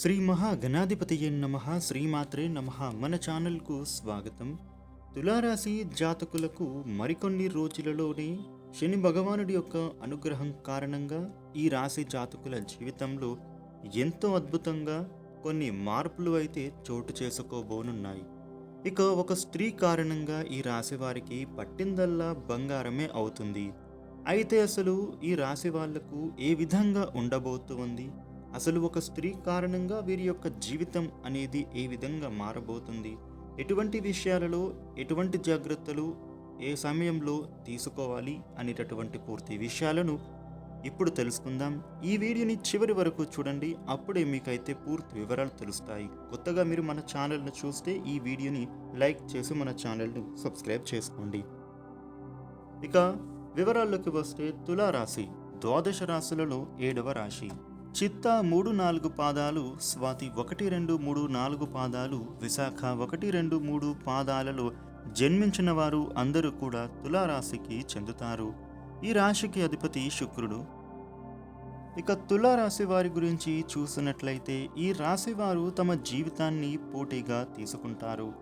శ్రీ మహాగణాధిపతియే నమ శ్రీమాత్రే నమ మన ఛానల్కు స్వాగతం. తులారాశి జాతకులకు మరికొన్ని రోజులలోనే శని భగవానుడి యొక్క అనుగ్రహం కారణంగా ఈ రాశి జాతకుల జీవితంలో ఎంతో అద్భుతంగా కొన్ని మార్పులు అయితే చోటు చేసుకోబోనున్నాయి. ఇక ఒక స్త్రీ కారణంగా ఈ రాశి వారికి పట్టిందల్లా బంగారమే అవుతుంది. అయితే అసలు ఈ రాశి వాళ్ళకు ఏ విధంగా ఉండబోతుంది? అసలు ఒక స్త్రీ కారణంగా వీరి యొక్క జీవితం అనేది ఏ విధంగా మారబోతుంది? ఎటువంటి విషయాలలో ఎటువంటి జాగ్రత్తలు ఏ సమయంలో తీసుకోవాలి అనేటటువంటి పూర్తి విషయాలను ఇప్పుడు తెలుసుకుందాం. ఈ వీడియోని చివరి వరకు చూడండి. అప్పుడే మీకైతే పూర్తి వివరాలు తెలుస్తాయి. కొత్తగా మీరు మన ఛానల్ను చూస్తే ఈ వీడియోని లైక్ చేసి మన ఛానల్ను సబ్స్క్రైబ్ చేసుకోండి. ఇక వివరాల్లోకి వస్తే తులారాశి ద్వాదశ రాశులలో ఏడవ రాశి. చిత్త మూడు నాలుగు పాదాలు స్వాతి ఒకటి రెండు మూడు నాలుగు పాదాలు విశాఖ ఒకటి రెండు మూడు పాదాలలో జన్మించిన వారు అందరూ కూడా తులారాశికి చెందుతారు. ఈ రాశికి అధిపతి శుక్రుడు. ఇక తులారాశి వారి గురించి చూసినట్లయితే ఈ రాశి వారు తమ జీవితాన్ని పోటీగా తీసుకుంటారు.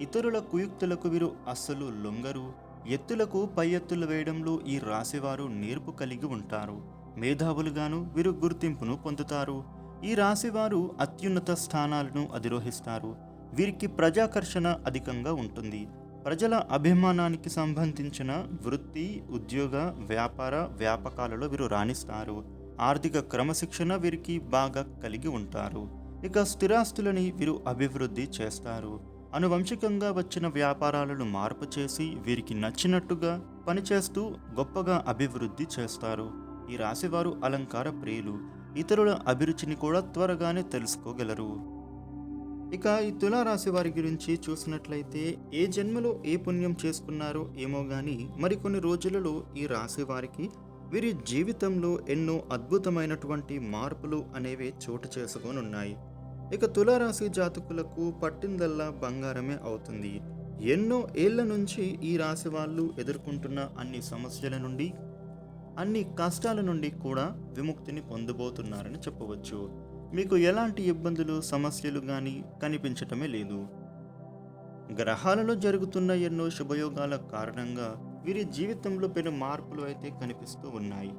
ఇతరుల కుయుక్తులకు వీరు అస్సలు లొంగరు. ఎత్తులకు పై ఎత్తులు వేయడంలో ఈ రాశివారు నేర్పు కలిగి ఉంటారు. మేధావులుగాను వీరు గుర్తింపును పొందుతారు. ఈ రాశివారు అత్యున్నత స్థానాలను అధిరోహిస్తారు. వీరికి ప్రజాకర్షణ అధికంగా ఉంటుంది. ప్రజల అభిమానానికి సంబంధించిన వృత్తి ఉద్యోగ వ్యాపార వ్యాపకాలలో వీరు రాణిస్తారు. ఆర్థిక క్రమశిక్షణ వీరికి బాగా కలిగి ఉంటారు. ఇక స్థిరాస్తులని వీరు అభివృద్ధి చేస్తారు. అనువంశికంగా వచ్చిన వ్యాపారాలను మార్పు చేసి వీరికి నచ్చినట్టుగా పనిచేస్తూ గొప్పగా అభివృద్ధి చేస్తారు. ఈ రాశివారు అలంకార ప్రియులు. ఇతరుల అభిరుచిని కూడా త్వరగానే తెలుసుకోగలరు. ఇక ఈ తులారాశి వారి గురించి చూసినట్లయితే ఏ జన్మలో ఏ పుణ్యం చేసుకున్నారో ఏమో గాని మరికొన్ని రోజులలో ఈ రాశి వారికి వీరి జీవితంలో ఎన్నో అద్భుతమైనటువంటి మార్పులు అనేవి చోటు చేసుకొని ఉన్నాయి ఇక తులారాశి జాతకులకు పట్టిందల్లా బంగారమే అవుతుంది. ఎన్నో ఏళ్ళ నుంచి ఈ రాశి వాళ్ళు ఎదుర్కొంటున్న అన్ని సమస్యల నుండి అన్ని కష్టాల నుండి కూడా విముక్తిని పొందబోతున్నారని చెప్పవచ్చు. మీకు ఎలాంటి ఇబ్బందులు సమస్యలు కానీ కనిపించటమే లేదు. గ్రహాలలో జరుగుతున్న ఎన్నో శుభయోగాల కారణంగా వీరి జీవితంలో పెను మార్పులు అయితే కనిపిస్తూ ఉన్నాయి.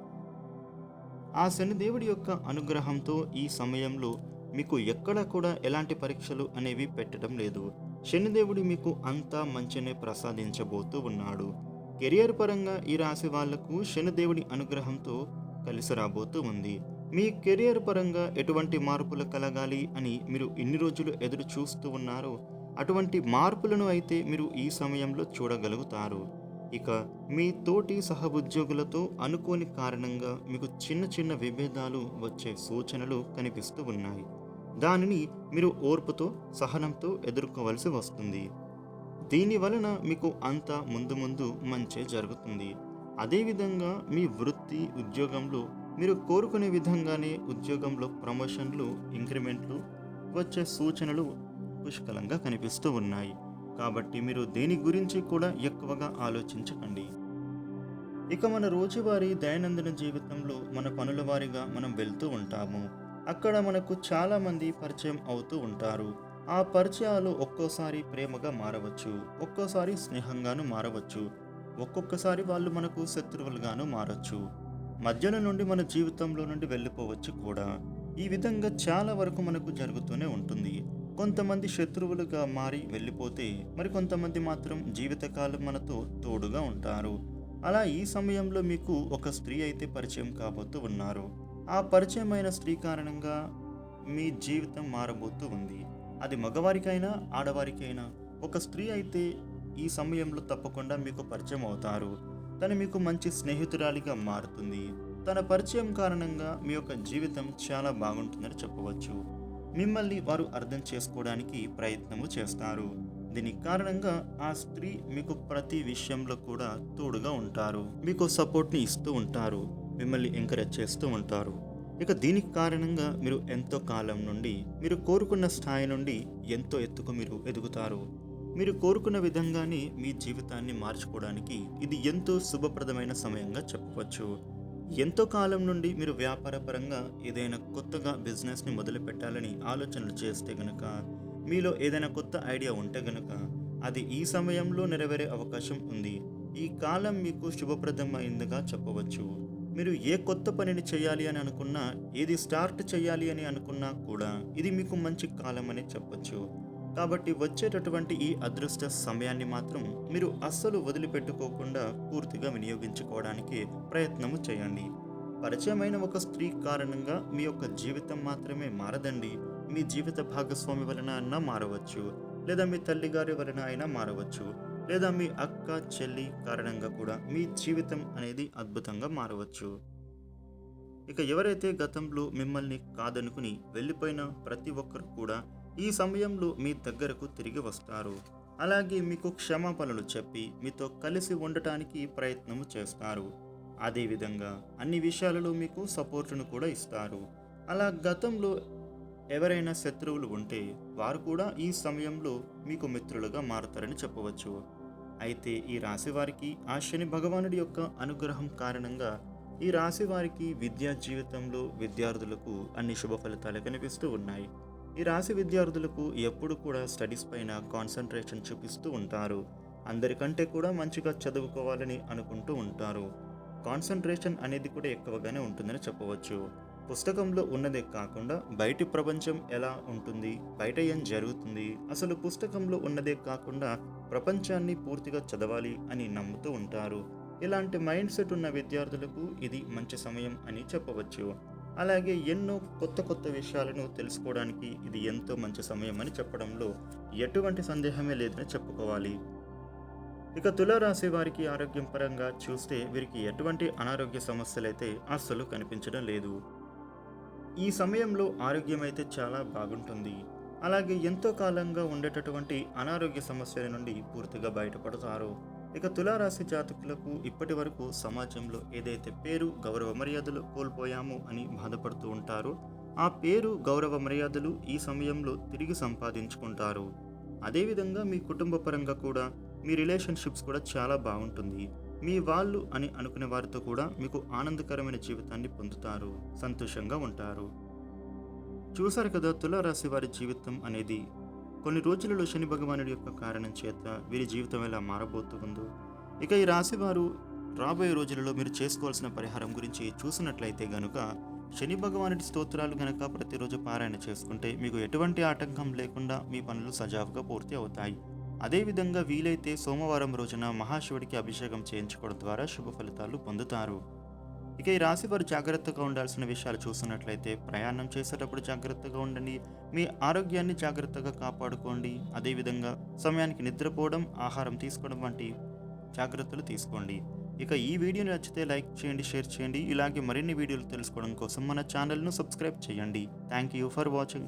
ఆ శనిదేవుడి యొక్క అనుగ్రహంతో ఈ సమయంలో మీకు ఎక్కడ కూడా ఎలాంటి పరీక్షలు అనేవి పెట్టడం లేదు. శనిదేవుడు మీకు అంతా మంచినే ప్రసాదించబోతూ ఉన్నాడు. కెరియర్ పరంగా ఈ రాశి వాళ్ళకు శనిదేవుడి అనుగ్రహంతో కలిసి రాబోతూ ఉంది. మీ కెరియర్ పరంగా ఎటువంటి మార్పులు కలగాలి అని మీరు ఇన్ని రోజులు ఎదురు చూస్తూ ఉన్నారో అటువంటి మార్పులను అయితే మీరు ఈ సమయంలో చూడగలుగుతారు. ఇక మీ తోటి సహ ఉద్యోగులతో అనుకోని కారణంగా మీకు చిన్న చిన్న విభేదాలు వచ్చే సూచనలు కనిపిస్తూ ఉన్నాయి. దానిని మీరు ఓర్పుతో సహనంతో ఎదుర్కోవలసి వస్తుంది. దీని వలన మీకు అంతా ముందు ముందు మంచి జరుగుతుంది. అదేవిధంగా మీ వృత్తి ఉద్యోగంలో మీరు కోరుకునే విధంగానే ఉద్యోగంలో ప్రమోషన్లు ఇంక్రిమెంట్లు వచ్చే సూచనలు పుష్కలంగా కనిపిస్తూ ఉన్నాయి. కాబట్టి మీరు దేని గురించి కూడా ఎక్కువగా ఆలోచించకండి. ఇక మన రోజువారీ దైనందిన జీవితంలో మన పనుల వారీగా మనం వెళ్తూ ఉంటాము. అక్కడ మనకు చాలామంది పరిచయం అవుతూ ఉంటారు. ఆ పరిచయాలు ఒక్కోసారి ప్రేమగా మారవచ్చు ఒక్కోసారి స్నేహంగాను మారవచ్చు ఒక్కొక్కసారి వాళ్ళు మనకు శత్రువులుగాను మారచ్చు. మధ్యలో నుండి మన జీవితంలో నుండి వెళ్ళిపోవచ్చు కూడా. ఈ విధంగా చాలా వరకు మనకు జరుగుతూనే ఉంటుంది. కొంతమంది శత్రువులుగా మారి వెళ్ళిపోతే మరి కొంతమంది మాత్రం జీవితకాలం మనతో తోడుగా ఉంటారు. అలా ఈ సమయంలో మీకు ఒక స్త్రీ అయితే పరిచయం కాబోతూ ఉన్నారు. ఆ పరిచయమైన స్త్రీ కారణంగా మీ జీవితం మారబోతూ ఉంది. అది మగవారికైనా ఆడవారికైనా ఒక స్త్రీ అయితే ఈ సమయంలో తప్పకుండా మీకు పరిచయం అవుతారు. తను మీకు మంచి స్నేహితురాలిగా మారుతుంది. తన పరిచయం కారణంగా మీ యొక్క జీవితం చాలా బాగుంటుందని చెప్పవచ్చు. మిమ్మల్ని వారు అర్థం చేసుకోవడానికి ప్రయత్నము చేస్తారు. దీని కారణంగా ఆ స్త్రీ మీకు ప్రతి విషయంలో కూడా తోడుగా ఉంటారు. మీకు సపోర్ట్ని ఇస్తూ ఉంటారు. మిమ్మల్ని ఎంకరేజ్ చేస్తూ ఉంటారు. ఇక దీనికి కారణంగా మీరు ఎంతో కాలం నుండి మీరు కోరుకున్న స్థాయి నుండి ఎంతో ఎత్తుకు మీరు ఎదుగుతారు. మీరు కోరుకున్న విధంగానే మీ జీవితాన్ని మార్చుకోవడానికి ఇది ఎంతో శుభప్రదమైన సమయంగా చెప్పవచ్చు. ఎంతో కాలం నుండి మీరు వ్యాపారపరంగా ఏదైనా కొత్తగా బిజినెస్ని మొదలు పెట్టాలని ఆలోచనలు చేస్తే గనక మీలో ఏదైనా కొత్త ఐడియా ఉంటే గనక అది ఈ సమయంలో నెరవేరే అవకాశం ఉంది. ఈ కాలం మీకు శుభప్రదమైందిగా చెప్పవచ్చు. మీరు ఏ కొత్త పనిని చేయాలి అని అనుకున్నా ఏది స్టార్ట్ చేయాలి అని అనుకున్నా కూడా ఇది మీకు మంచి కాలం అని చెప్పచ్చు. కాబట్టి వచ్చేటటువంటి ఈ అదృష్ట సమయాన్ని మాత్రం మీరు అస్సలు వదిలిపెట్టుకోకుండా పూర్తిగా వినియోగించుకోవడానికి ప్రయత్నము చేయండి. పరిచయమైన ఒక స్త్రీ కారణంగా మీ యొక్క జీవితం మాత్రమే మారదండి. మీ జీవిత భాగస్వామి వలన అన్నా మారవచ్చు. లేదా మీ తల్లిగారి వలన అయినా మారవచ్చు. లేదా మీ అక్క చెల్లి కారణంగా కూడా మీ జీవితం అనేది అద్భుతంగా మారవచ్చు. ఇక ఎవరైతే గతంలో మిమ్మల్ని కాదనుకుని వెళ్ళిపోయిన ప్రతి ఒక్కరు కూడా ఈ సమయంలో మీ దగ్గరకు తిరిగి వస్తారు. అలాగే మీకు క్షమాపణలు చెప్పి మీతో కలిసి ఉండటానికి ప్రయత్నము చేస్తారు. అదేవిధంగా అన్ని విషయాలలో మీకు సపోర్టును కూడా ఇస్తారు. అలా గతంలో ఎవరైనా శత్రువులు ఉంటే వారు కూడా ఈ సమయంలో మీకు మిత్రులుగా మారుతారని చెప్పవచ్చు. అయితే ఈ రాశి వారికి ఆ శని భగవానుడి యొక్క అనుగ్రహం కారణంగా ఈ రాశి వారికి విద్యా జీవితంలో విద్యార్థులకు అన్ని శుభ ఫలితాలు కనిపిస్తూ ఉన్నాయి. ఈ రాశి విద్యార్థులకు ఎప్పుడు కూడా స్టడీస్ పైన కాన్సన్ట్రేషన్ చూపిస్తూ ఉంటారు. అందరికంటే కూడా మంచిగా చదువుకోవాలని అనుకుంటూ ఉంటారు. కాన్సన్ట్రేషన్ అనేది కూడా ఎక్కువగానే ఉంటుందని చెప్పవచ్చు. పుస్తకంలో ఉన్నదే కాకుండా బయటి ప్రపంచం ఎలా ఉంటుంది? బయట ఏం జరుగుతుంది? అసలు పుస్తకంలో ఉన్నదే కాకుండా ప్రపంచాన్ని పూర్తిగా చదవాలి అని నమ్ముతూ ఉంటారు. ఇలాంటి మైండ్ సెట్ ఉన్న విద్యార్థులకు ఇది మంచి సమయం అని చెప్పవచ్చు. అలాగే ఎన్నో కొత్త కొత్త విషయాలను తెలుసుకోవడానికి ఇది ఎంతో మంచి సమయం అని చెప్పడంలో ఎటువంటి సందేహమే లేదని చెప్పుకోవాలి. ఇక తులారాశి వారికి ఆరోగ్యం పరంగా చూస్తే వీరికి ఎటువంటి అనారోగ్య సమస్యలైతే అస్సలు కనిపించడం లేదు. ఈ సమయంలో ఆరోగ్యం అయితే చాలా బాగుంటుంది. అలాగే ఎంతో కాలంగా ఉండేటటువంటి అనారోగ్య సమస్యల నుండి పూర్తిగా బయటపడతారు. ఇక తులారాశి జాతకులకు ఇప్పటి వరకు సమాజంలో ఏదైతే పేరు గౌరవ మర్యాదలు కోల్పోయాము అని బాధపడుతూ ఉంటారో. ఆ పేరు గౌరవ మర్యాదలు ఈ సమయంలో తిరిగి సంపాదించుకుంటారు. అదేవిధంగా మీ కుటుంబ పరంగా కూడా మీ రిలేషన్షిప్స్ కూడా చాలా బాగుంటుంది. మీ వాళ్ళు అని అనుకునే వారితో కూడా మీకు ఆనందకరమైన జీవితాన్ని పొందుతారు సంతోషంగా ఉంటారు. చూసారు కదా తులారాశి వారి జీవితం అనేది కొన్ని రోజులలో శని భగవానుడి యొక్క కారణం చేత వీరి జీవితం ఎలా మారబోతుందో. ఇక ఈ రాశి వారు రాబోయే రోజులలో మీరు చేసుకోవాల్సిన పరిహారం గురించి చూసినట్లయితే గనుక శని భగవానుడి స్తోత్రాలు గనక ప్రతిరోజు పారాయణ చేసుకుంటే మీకు ఎటువంటి ఆటంకం లేకుండా మీ పనులు సజావుగా పూర్తి అవుతాయి. అదేవిధంగా వీలైతే సోమవారం రోజున మహాశివుడికి అభిషేకం చేయించుకోవడం ద్వారా శుభ ఫలితాలు పొందుతారు. ఇక ఈ రాశి వారు జాగ్రత్తగా ఉండాల్సిన విషయాలు చూస్తున్నట్లయితే ప్రయాణం చేసేటప్పుడు జాగ్రత్తగా ఉండండి. మీ ఆరోగ్యాన్ని జాగ్రత్తగా కాపాడుకోండి. అదేవిధంగా సమయానికి నిద్రపోవడం ఆహారం తీసుకోవడం వంటి జాగ్రత్తలు తీసుకోండి. ఇక ఈ వీడియో నచ్చితే లైక్ చేయండి షేర్ చేయండి. ఇలాగే మరిన్ని వీడియోలు తెలుసుకోవడం కోసం మన ఛానల్ను సబ్స్క్రైబ్ చేయండి. Thank you for watching.